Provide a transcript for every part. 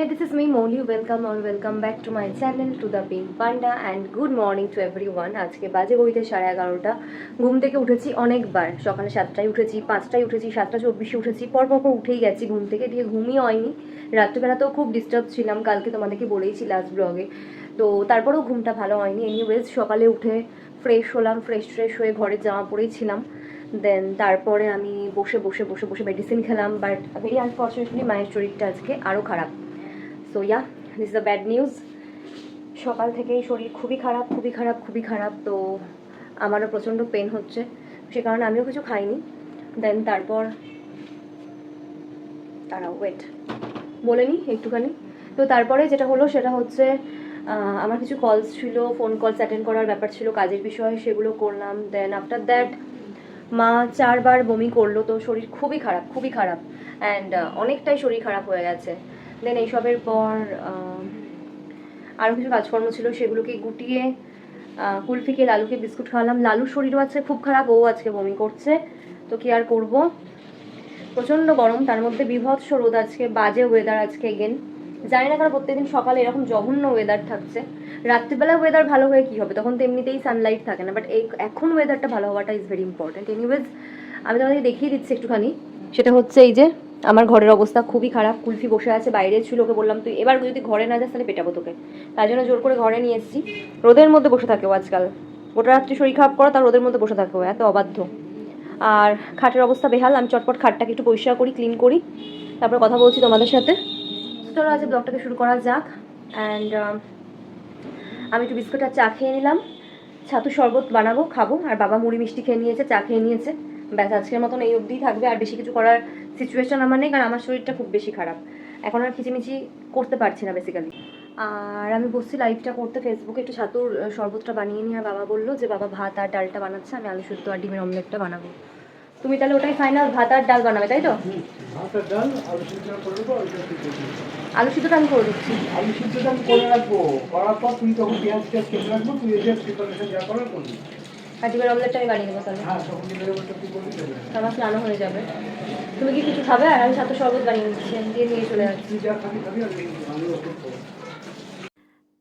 Hey, this is me, Molly. Welcome or welcome back to my channel, to the Pink Panda, and good morning to everyone. আজকে বাজে বইতে সাড়ে এগারোটা। ঘুম থেকে উঠেছি অনেকবার। সকালে সাতটায় উঠেছি পাঁচটায় উঠেছি সাতটা চব্বিশে উঠেছি পর পর উঠেই গেছি। ঘুম থেকে দিয়ে ঘুমই হয়নি। রাত্রিবেলাতেও খুব ডিস্টার্ব ছিলাম। কালকে তোমাদেরকে বলেইছি লাস্ট ব্লগে তো তারপরেও ঘুমটা ভালো হয়নি। এনিওয়েজ সকালে উঠে ফ্রেশ হলাম ফ্রেশ ফ্রেশ হয়ে ঘরে জামা পরেই ছিলাম। দেন তারপরে আমি বসে বসে বসে বসে মেডিসিন খেলাম। বাট ভেরি আনফর্চুনেটলি মায়ের শরীরটা আজকে আরও খারাপ। So yeah this the bad news সকাল থেকেই শরীর খুবই খারাপ খুবই খারাপ খুবই খারাপ। তো আমারও প্রচণ্ড পেন হচ্ছে। সে কারণে আমিও কিছু খাইনি। দেন তারপর তারা ওয়েট বলে নিই একটুখানি। তো তারপরে যেটা হলো, সেটা হচ্ছে আমার কিছু কলস ছিল ফোন কলস অ্যাটেন্ড করার ব্যাপার ছিল, কাজের বিষয়ে সেগুলো করলাম। দেন আফটার দ্যাট মা চারবার বমি করল। তো শরীর খুবই খারাপ খুবই খারাপ। অ্যান্ড অনেকটাই শরীর খারাপ হয়ে গেছে। দেন এইসবের পর আরও কিছু কাজকর্ম ছিল, সেগুলোকে গুটিয়ে কুলফিকে লালুকে বিস্কুট খাওয়ালাম। লালুর শরীরও আছে খুব খারাপ, ও আজকে বমি করছে। তো কি আর করব? প্রচণ্ড গরম, তার মধ্যে বিভৎস রোদ আজকে, বাজে ওয়েদার আজকে এগেন জানি না কারণ প্রত্যেকদিন সকালে এরকম জঘন্য ওয়েদার থাকছে। রাত্রিবেলা ওয়েদার ভালো হয়ে কী হবে? তখন তো এমনিতেই সানলাইট থাকে না বাট এই এখন ওয়েদারটা ভালো হওয়াটা ইজ ভেরি ইম্পর্ট্যান্ট এনিওয়েজ আমি তোমাদেরকে দেখিয়ে দিচ্ছি একটুখানি। সেটা হচ্ছে এই যে আমার ঘরের অবস্থা খুবই খারাপ, কুলফি বসে আছে, বাইরে ছিল, ওকে বললাম, তুই এবার যদি ঘরে না যাস তাহলে পেটাবো তোকে। তাই জন্য জোর করে ঘরে নিয়ে এসেছি। রোদের মধ্যে বসে থাকে ও আজকাল। গোটা রাত্রি শরীর খারাপ করা, তার রোদের মধ্যে বসে থাকে ও, এত অবাধ্য। আর খাটের অবস্থা বেহাল, আমি চটপট খাটটাকে একটু পরিষ্কার করি ক্লিন করি, তারপর কথা বলছি তোমাদের সাথে। চলো, আজ ব্লগটাকে শুরু করা যাক। অ্যান্ড আমি একটু বিস্কুট আর চা খেয়ে নিলাম। ছাতু শরবত বানাবো, খাব, আর বাবা মুড়ি মিষ্টি খেয়ে নিয়েছে, চা খেয়ে নিয়েছে। ব্যাস, আজকের মতন এই অবধিই থাকবে, আর বেশি কিছু করার সিচুয়েশন আমার নেই কারণ আমার শরীরটা খুব বেশি খারাপ। এখন আর খিচিমিচি করতে পারছি না বেসিক্যালি আর আমি বসছি লাইভটা করতে ফেসবুকে একটু ছাতুর শরবতটা বানিয়ে নিয়ে আর বাবা বলল যে বাবা ভাত আর ডালটা বানাচ্ছে আমি আলু সুদ্ধ আর ডিমের অমলেটটা বানাবো। তুমি তাহলে ওটাই ফাইনাল ভাত আর ডাল বানাবে তাই তো? আলু সিদ্ধ সিদ্ধ সিদ্ধটা আমি করে দিচ্ছি। আলু সিদ্ধটা আমি করে রাখব। করার পর তুই তখন পেঁয়াজ টেয়াজ কেটে রাখব তুই এসে প্রিপারেশন যা করার করবি অমলেটটা আমি বানিয়ে দেবো তাহলে আমার হয়ে যাবে। তুমি কি কিছু খাবে? আর আমি সাথে শরবত বানিয়ে দিয়ে নিয়ে চলে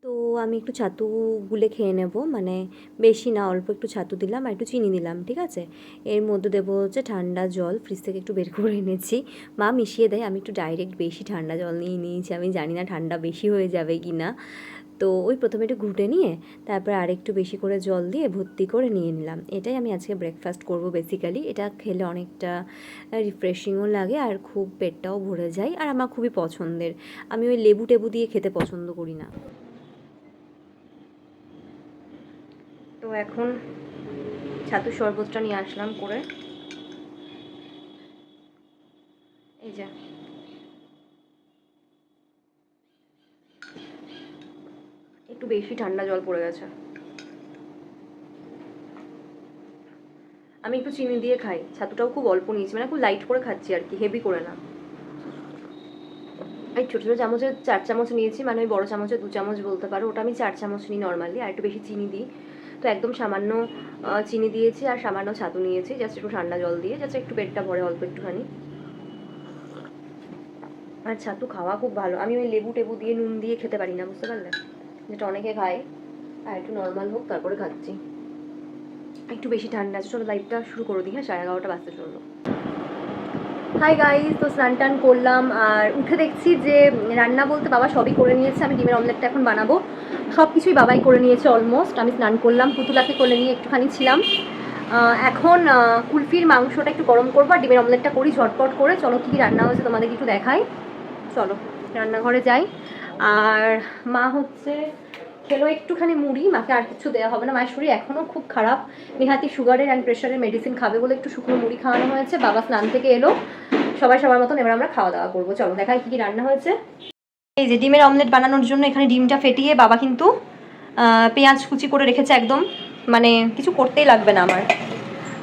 তো আমি একটু ছাতু গুলে খেয়ে নেব মানে বেশি না, অল্প একটু ছাতু দিলাম আর একটু চিনি দিলাম, ঠিক আছে? এর মধ্যে দেবো হচ্ছে ঠান্ডা জল ফ্রিজ থেকে একটু বের করে এনেছি। মা মিশিয়ে দেয়, আমি একটু ডাইরেক্ট বেশি ঠান্ডা জল নিয়ে নিয়েছি, আমি জানি না ঠান্ডা বেশি হয়ে যাবে কি না তো ওই প্রথমে একটু ঘুটে নিয়ে তারপর আরেকটু বেশি করে জল দিয়ে ভর্তি করে নিয়ে নিলাম। এটাই আমি আজকে ব্রেকফাস্ট করব বেসিক্যালি এটা খেলে অনেকটা রিফ্রেশিংও লাগে আর খুব পেটটাও ভরে যায় আর আমার খুবই পছন্দের। আমি ওই লেবু টেবু দিয়ে খেতে পছন্দ করি না। তো এখন ছাতু শরবতটা নিয়ে আসলাম করে। এই যে। একটু বেশি ঠান্ডা জল পড়ে গেছে। আমি একটু চিনি দিয়ে খাই, ছাতুটাও খুব অল্প নিয়েছি মানে খুব লাইট করে খাচ্ছি আর কি হেভি করে না। এই ছোটো ছোটো চামচের চার চামচ নিয়েছি মানে ওই বড়ো চামচে দু চামচ বলতে পারো, ওটা আমি চার চামচ নিই নর্মালি আর একটু বেশি চিনি দিই। তো একদম সামান্য চিনি দিয়েছি আর সামান্য ছাতু নিয়েছি জাস্ট একটু ঠান্ডা জল দিয়ে জাস্ট একটু পেটটা ভরে অল্প একটুখানি। আর ছাতু খাওয়া খুব ভালো, আমি ওই লেবু টেবু দিয়ে, নুন দিয়ে খেতে পারি না, বুঝতে পারলে? যেটা অনেকে খায়। আর একটু নর্মাল হোক, তারপরে খাচ্ছি। একটু বেশি ঠান্ডা আছে, চলো লাইভটা শুরু করে দিই। হ্যাঁ সাড়ে এগারোটা বাজতে চলল। হাই গাইস তো স্নান টান করলাম, আর উঠে দেখছি যে রান্না বলতে বাবা সবই করে নিয়েছে। আমি ডিমের অমলেটটা এখন বানাবো। সব কিছুই বাবাই করে নিয়েছে অলমোস্ট আমি স্নান করলাম, পুতুলাকে করে নিয়ে একটুখানি ছিলাম। এখন কুলফির মাংসটা একটু গরম করব আর ডিমের অমলেটটা করি ঝটপট করে। চলো কী কী রান্না হয়েছে তোমাদের একটু দেখাই। চলো, রান্নাঘরে যাই। আর মা হচ্ছে, খেলো একটুখানি মুড়ি, মাকে আর কিছু দেওয়া হবে না। মায়ের শরীর এখনও খুব খারাপ। নেহাতি সুগারের অ্যান্ড প্রেশারের মেডিসিন খাবে বলে একটু শুকনো মুড়ি খাওয়ানো হয়েছে। বাবা স্নান থেকে এলো। সবাই সবার মতন এবার আমরা খাওয়া দাওয়া করব। চলো দেখাই কী কী রান্না হয়েছে। এই যে ডিমের অমলেট বানানোর জন্য এখানে ডিমটা ফেটিয়ে বাবা কিন্তু পেঁয়াজ কুচি করে রেখেছে একদম। মানে কিছু করতেই লাগবে না আমার।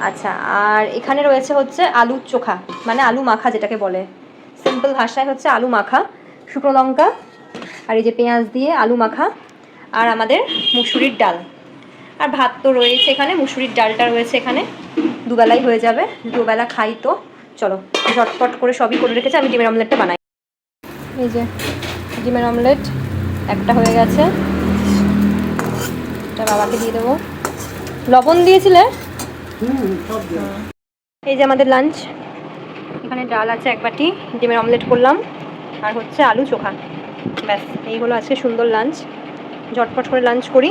আচ্ছা আর এখানে রয়েছে হচ্ছে আলুর চোখা। মানে আলু মাখা যেটাকে বলে। সিম্পল ভাষায় হচ্ছে আলু মাখা, শুকনো লঙ্কা আর এই যে পেঁয়াজ দিয়ে আলু মাখা আর আমাদের মুসুরির ডাল। আর ভাত তো রয়েছে এখানে মুসুরির ডালটা রয়েছে এখানে। দুবেলাই হয়ে যাবে দুবেলা খাই তো। চলো ঝটপট করে সবই করে রেখেছি আমি ডিমের অমলেটটা বানাই। এই যে ডিমের অমলেট একটা হয়ে গেছে। এটা বাবাকে দিয়ে দেবো। লবণ দিয়েছিলে? এই যে আমাদের লাঞ্চ এখানে ডাল আছে এক বাটি ডিমের অমলেট করলাম। আর হচ্ছে আলু চোখা। ব্যাস এই হলো আজকে সুন্দর লাঞ্চ ঝটপট করে লাঞ্চ করি।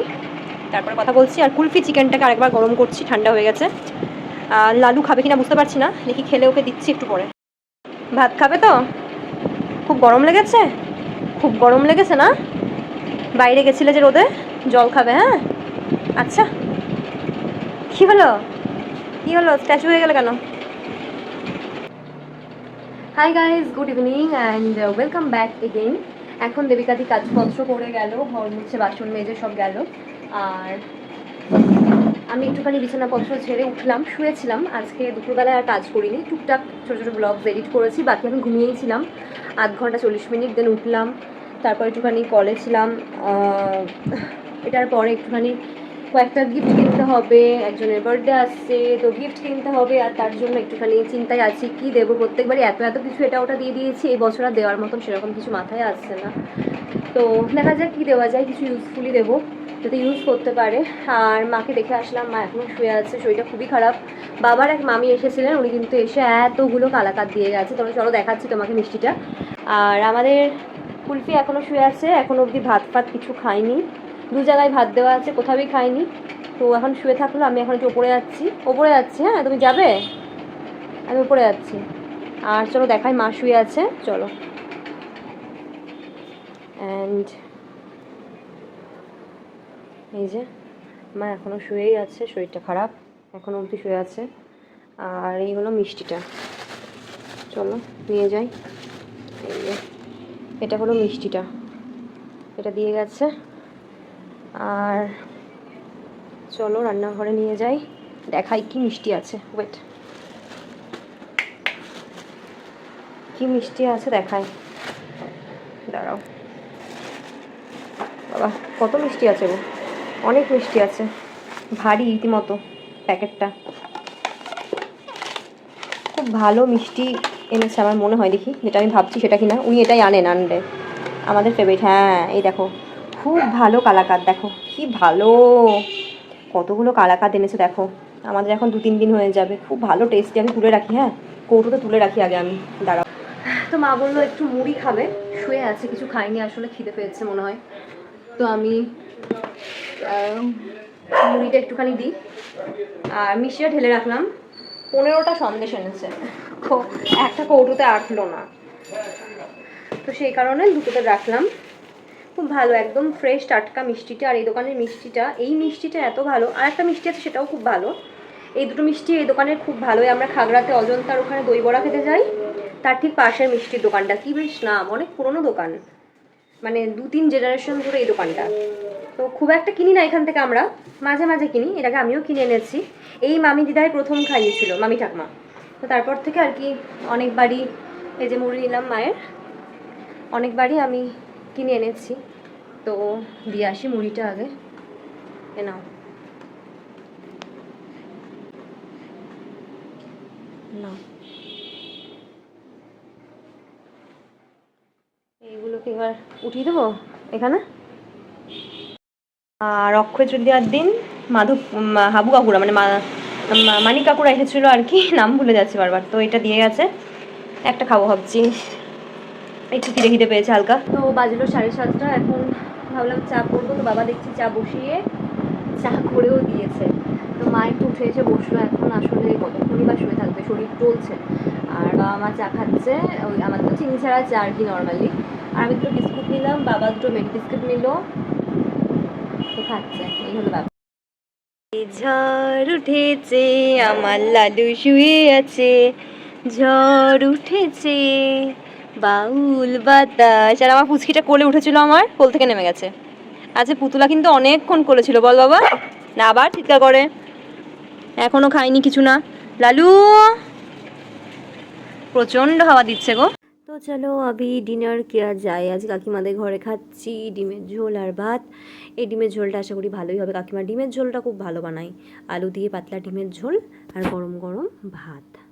তারপরে কথা বলছি। আর কুলফি চিকেনটাকে আরেকবার গরম করছি, ঠান্ডা হয়ে গেছে। আর লালু খাবে কিনা বুঝতে পারছি না। দেখি খেলে ওকে দিচ্ছি একটু পরে। ভাত খাবে তো? খুব গরম লেগেছে? খুব গরম লেগেছে না? বাইরে গেছিলে যে রোদে? জল খাবে হ্যাঁ? আচ্ছা। কি হলো? কি হলো? স্ট্যাচু হয়ে গেল কেন? Hi guys good evening and welcome back again এখন দেবিকাদি কাজপত্র করে গেল, ঘর মুছে বাসন মেজে সব গেল। আর আমি একটুখানি বিছানাপত্র ছেড়ে উঠলাম, শুয়েছিলাম। আজকে দুপুরবেলায় আর কাজ করিনি, টুকটাক ছোটো ছোটো ব্লগস এডিট করেছি, বাকি আমি ঘুমিয়েছিলাম। আধ ঘণ্টা চল্লিশ মিনিট দেন উঠলাম। তারপর একটুখানি কলে ছিলাম এটার পরে একটুখানি কয়েকটা গিফট কিনতে হবে, একজনের বার্থডে আসছে, তো গিফট কিনতে হবে আর তার জন্য একটুখানি চিন্তায় আছি, কি দেবো? প্রত্যেকবারই এত এত কিছু এটা ওটা দিয়ে দিয়েছি, এই বছর আর দেওয়ার মতন সেরকম কিছু মাথায় আসছে না। তো দেখা যাক কী দেওয়া যায়, কিছু ইউজফুলি দেবো যাতে ইউজ করতে পারে। আর মাকে দেখে আসলাম, মা এখনও শুয়ে আছে, শরীরটা খুবই খারাপ। বাবার এক মামি এসেছিলেন, উনি কিন্তু এসে এতগুলো কালাকাত দিয়ে গেছে। তবে চলো দেখাচ্ছি তোমাকে মিষ্টিটা। আর আমাদের কুলফি এখনও শুয়ে আছে এখনও অবধি ভাত ফাত কিছু খাইনি। দু জায়গায় ভাত দেওয়া আছে কোথাওই খাইনি। তো এখন শুয়ে থাকল, আমি এখন একটু ওপরে যাচ্ছি। ওপরে যাচ্ছি হ্যাঁ? তুমি যাবে? আমি উপরে যাচ্ছি। আর চলো দেখাই, মা শুয়ে আছে। চলো। অ্যান্ড এই যে, মা এখনও শুয়েই আছে, শরীরটা খারাপ। এখনও অবধি শুয়ে আছে। আর এই হলো মিষ্টিটা। চলো, নিয়ে যাই। এই এটা হলো মিষ্টিটা। এটা দিয়ে গেছে। আর চলো রান্নাঘরে নিয়ে যাই, দেখাই কি মিষ্টি আছে। ওয়েট কি মিষ্টি আছে দেখাই। দাঁড়াও। বাবা, কত মিষ্টি আছে গো। অনেক মিষ্টি আছে। ভারী রীতিমতো প্যাকেটটা। খুব ভালো মিষ্টি এনেছে, আমার মনে হয় দেখি। যেটা আমি ভাবছি সেটা কিনা। উনি এটাই আনেন আনলে আমাদের ফেভারিট হ্যাঁ এই দেখো। খুব ভালো কালাকাত, দেখো। কি ভালো! কতগুলো কালাকাত এনেছে, দেখো। আমাদের এখন দু তিন দিন হয়ে যাবে। খুব ভালো টেস্টি আমি তুলে রাখি হ্যাঁ? কৌটোতে তুলে রাখি আগে আমি। দাঁড়াও। তো মা বলল, একটু মুড়ি খাবে। শুয়ে আছে, কিছু খাইনি আসলে খিদে পেয়েছে মনে হয়। তো আমি মুড়িটা একটুখানি দিই। আর মিষ্টিটা ঢেলে রাখলাম। পনেরোটা সন্দেশ এনেছে। একটা কৌটোতে আটলো না। তো সেই কারণে দুটোতে রাখলাম। খুব ভালো, একদম ফ্রেশ টাটকা মিষ্টিটা আর এই দোকানের মিষ্টিটা। এই মিষ্টিটা এত ভালো, আর একটা মিষ্টি আছে সেটাও খুব ভালো। এই দুটো মিষ্টি এই দোকানের খুব ভালোই, আমরা খাগড়াতে, অজন্তার ওখানে দই বড়া খেতে যাই। তার ঠিক পাশের মিষ্টির দোকানটা। কি বেশ নাম, অনেক পুরনো দোকান। মানে দু তিন জেনারেশন ধরে এই দোকানটা। তো খুব একটা কিনি না এখান থেকে আমরা, মাঝে মাঝে কিনি এটাকে আমিও কিনে এনেছি। এই মামি দিদাই প্রথম খাইয়েছিল, মামি ঠাকমা। তো তারপর থেকে আর কি অনেকবারই, এই যে মুড়ি নিলাম মায়ের, অনেকবারই আমি কিনে এনেছি। তো দিয়ে আসি মুড়িটা আগে। এ নাও। নাও। এইগুলোকে এবার উঠিয়ে দেবো এখানে। আর অক্ষয় তৃতীয়ার দিন মাধব হাবু কাকুরা মানে মানিক কাকুরা এসেছিল আর কি, নাম ভুলে যাচ্ছে বারবার। তো এটা দিয়ে গেছে। একটা খাব ভাবছি। একটু খিদে খিদে পেয়েছে হালকা। তো বাজলো সাড়ে সাতটা এখন ভাবলাম চা করব। তো বাবা দেখছি চা বসিয়ে চা করেও দিয়েছে। তো মা একটু উঠে এসে বসল এখন আসলে কতক্ষণই বা শুয়ে থাকবে শরীর চলছে। আর বাবা মা চা খাচ্ছে ওই আমার তো চিনি ছাড়া চা আর কি নর্মালি আর আমি দুটো বিস্কুট নিলাম বাবা দুটো মেরি বিস্কুট নিল। তো খাচ্ছে এই হলো ব্যাপার। ঝড় উঠেছে আমার লাডু শুয়ে আছে। ঝড় উঠেছে। বাউল, বাতাস। আর আমার পুচকিটা কোলে উঠেছিল আমার, কোল থেকে নেমে গেছে। আচ্ছা পুতুলা কিন্তু অনেকক্ষণ কোলে ছিল, বল বাবা। না, আবার চিৎকার করে। এখনও খাইনি কিছু না। লালু! প্রচণ্ড হাওয়া দিচ্ছে গো। তো চলো আবি ডিনার কিয়া যায় আজ কাকিমাদের ঘরে খাচ্ছি ডিমের ঝোল আর ভাত। এই ডিমের ঝোলটা আশা করি ভালোই হবে। কাকিমা ডিমের ঝোলটা খুব ভালো বানায়। আলু দিয়ে পাতলা ডিমের ঝোল আর গরম গরম ভাত।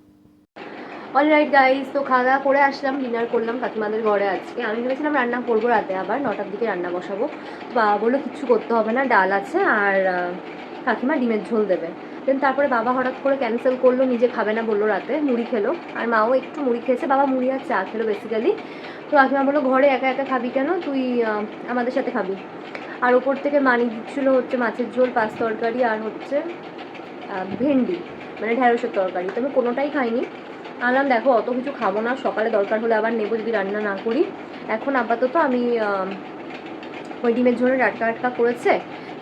অলরাইট গাইস তো খাওয়া দাওয়া করে আসলাম ডিনার করলাম কাকিমাদের ঘরে আজকে। আমি ভেবেছিলাম রান্না করব রাতে, আবার নটার দিকে রান্না বসাবো। বাবা বলল, কিচ্ছু করতে হবে না, ডাল আছে আর কাকিমা ডিমের ঝোল দেবে। দেন তারপরে বাবা হঠাৎ করে ক্যান্সেল করল, নিজে খাবে না বলল রাতে, মুড়ি খেলো। আর মাও একটু মুড়ি খেয়েছে, বাবা মুড়ি আর চা খেলো বেসিক্যালি তো কাকিমা বলল, ঘরে একা একা খাবি কেন? তুই আমাদের সাথে খাবি। আর ওপর থেকে মানি দিচ্ছিল হচ্ছে মাছের ঝোল, পাঁচ তরকারি আর হচ্ছে ভেন্ডি মানে ঢ্যাঁড়সের তরকারি। তো আমি কোনোটাই খাইনি। আনলাম, দেখো অত কিছু খাব না, সকালে দরকার হলে আবার নেব যদি রান্না না করি। এখন আপাতত আমি ওই ডিমের ঝোলে টাটকা টাটকা করেছে,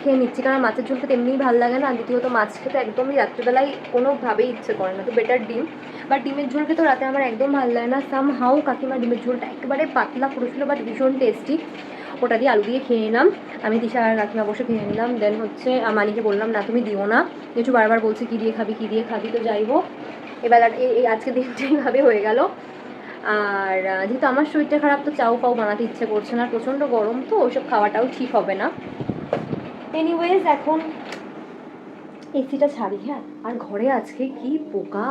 খেয়ে নিচ্ছি, কারণ মাছের ঝোল খেতে এমনিই ভালো লাগে না দ্বিতীয়ত মাছ খেতে একদমই রাত্রিবেলায় কোনোভাবেই ইচ্ছে করে না, তো বেটার ডিম। বা ডিমের ঝোল খেতে রাতে আমার একদম ভালো লাগে না সাম হাউ কাকিমা ডিমের ঝোলটা একেবারে পাতলা করেছিল বাট ভীষণ টেস্টি ওটা দিয়ে আলু দিয়ে খেয়ে নিলাম, আমি দিশা আর কাকিমা বসে খেয়ে নিলাম দেন হচ্ছে মানিকে বললাম, না, তুমি দিও না। কিছু বারবার বলছে, কী দিয়ে খাবি, কী দিয়ে খাবি? তো যাই হোক এবেলা এই আজকে দিনটা এইভাবে হয়ে গেল। আর যেহেতু আমার শরীরটা খারাপ, তো চাউ পাও বানাতে ইচ্ছে করছে না, প্রচণ্ড গরম, তো ওইসব খাওয়াটাও ঠিক হবে না। এনিওয়েজ এখন এসিটা ছাড়ি হ্যাঁ? আর ঘরে আজকে কি পোকা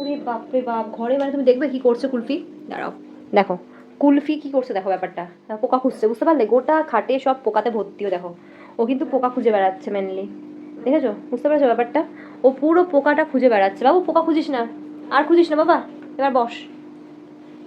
ওরে বাপরে বাপ, ঘরে মানে তুমি দেখবে কি করছে কুলফি? দাঁড়াও, দেখো। কুলফি কি করছে দেখো ব্যাপারটা। পোকা খুঁজছে, বুঝতে পারলে? গোটা খাটে সব পোকাতে ভর্তিও, দেখো। ও কিন্তু পোকা খুঁজে বেড়াচ্ছে মেনলি দেখেছ? বুঝতে পেরেছ ব্যাপারটা? ও পুরো পোকাটা খুঁজে বেড়াচ্ছে। বাবু, পোকা খুঁজিস না। আর খুঁজিস না, বাবা। এবার বস।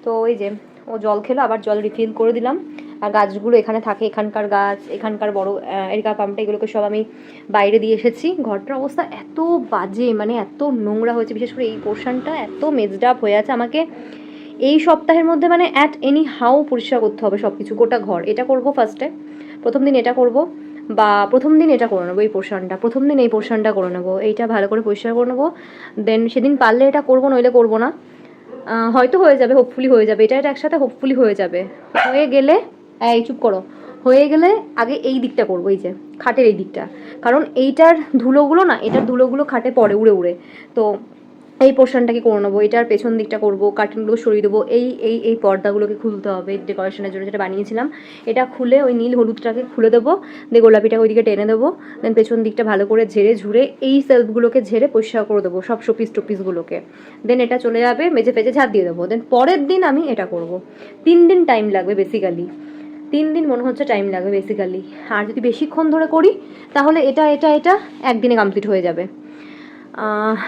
তো ওই যে, ও জল খেলো, আবার জল রিফিল করে দিলাম। আর গাছগুলো এখানে থাকে, এখানকার গাছ, এখানকার বড় এরিকা পাম্পটা এগুলোকে সব আমি বাইরে দিয়ে এসেছি। ঘরটার অবস্থা এত বাজে মানে এত নোংরা হয়েছে। বিশেষ করে এই পোর্শনটা এত মেজড আপ হয়ে আছে। আমাকে এই সপ্তাহের মধ্যে মানে অ্যাট এনি হাউ পরিষ্কার করতে হবে সব কিছু গোটা ঘর। এটা করব ফার্স্টে প্রথম দিন এটা করব। বা প্রথম দিন এটা করে নেব, এই পোর্শনটা। প্রথম দিন এই পোর্শনটা করে নেব, এইটা ভালো করে পরিষ্কার করে নেব। দেন সেদিন পারলে এটা করব, নইলে করব না। হয়তো হয়ে যাবে হোপফুলি হয়ে যাবে। এটা এটা একসাথে হোপফুলি হয়ে যাবে। হয়ে গেলে, এই চুপ করো। হয়ে গেলে আগে এই দিকটা করব, এই যে, খাটের এই দিকটা। কারণ এইটার ধুলোগুলো না, এটার ধুলোগুলো খাটে পড়ে, উড়ে উড়ে। তো এই পোর্শনটাকে করে নেব? এটার পেছন দিকটা করব কার্টেনগুলো সরিয়ে দেবো, এই এই এই পর্দাগুলোকে খুলতে হবে ডেকোরেশনের জন্য যেটা বানিয়েছিলাম। এটা খুলে ওই নীল হলুদটাকে খুলে দেবো, দিয়ে গোলাপিটাকে ওইদিকে টেনে দেবো দেন পেছন দিকটা ভালো করে ঝেড়ে ঝুড়ে এই সেলফগুলোকে ঝেড়ে পরিষ্কার করে দেবো, সব শোপিস টোপিসগুলোকে দেন এটা চলে যাবে মেজে ফেজে ঝাঁপ দিয়ে দেবো। দেন পরের দিন আমি এটা করব। তিন দিন টাইম লাগবে বেসিক্যালি তিন দিন মনে হচ্ছে টাইম লাগবে বেসিক্যালি আর যদি বেশিক্ষণ ধরে করি, তাহলে এটা এটা এটা একদিনে কমপ্লিট হয়ে যাবে।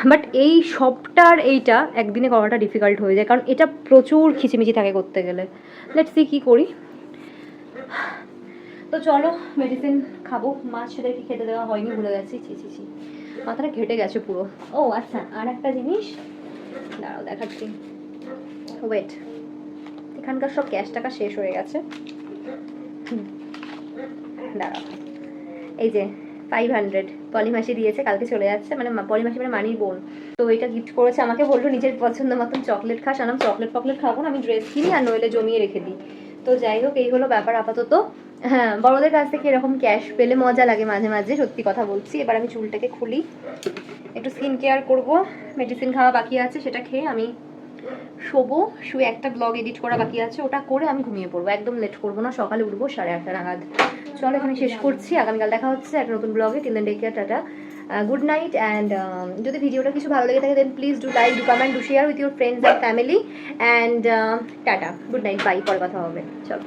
বাট এই সবটার এইটা একদিনে করাটা ডিফিকাল্ট হয়ে যায়। কারণ এটা প্রচুর খিচিমিচি থাকে করতে গেলে। লেটস সি কী করি। তো চলো মেডিসিন খাব। মাছ সেদেরকে খেতে দেওয়া হয়নি, ভুলে গেছি। ছি ছি ছি। মাথাটা ঘেটে গেছে পুরো। ও আচ্ছা। আর একটা জিনিস। দাঁড়াও, দেখাচ্ছি। ওয়েট এখানকার সব ক্যাশ টাকা শেষ হয়ে গেছে। দাঁড়াও। এই যে ফাইভ হান্ড্রেড পলিমাসি দিয়েছে, কালকে চলে যাচ্ছে মানে মা- পলিমাসি মানে মানির বোন। তো এটা গিফট করেছে, আমাকে বলল, নিজের পছন্দ মতন চকলেট খাস। আনাম চকলেট ফকলেট খাব না, আমি ড্রেস কিনি আর নইলে জমিয়ে রেখে দিই। তো যাই হোক, এই হলো ব্যাপার আপাতত। হ্যাঁ বড়দের কাছ থেকে এরকম ক্যাশ পেলে মজা লাগে মাঝে মাঝে, সত্যি কথা বলছি। এবার আমি চুলটাকে খুলি, একটু স্কিন কেয়ার করব মেডিসিন খাওয়া বাকি আছে, সেটা খেয়ে আমি শোবো, শুয়ে একটা ব্লগ এডিট করা বাকি আছে, ওটা করে আমি ঘুমিয়ে পড়ব। একদম লেট করব না, সকালে উঠবো সাড়ে আটটা নাগাদ। চলো এখানে শেষ করছি, আগামীকাল দেখা হচ্ছে একটা নতুন ব্লগে till then take care tata. Good night and যদি ভিডিওটা কিছু ভালো লেগে থাকে then please do like do comment do share with your friends and family and tata. Good night bye পরে কথা হবে। চলো।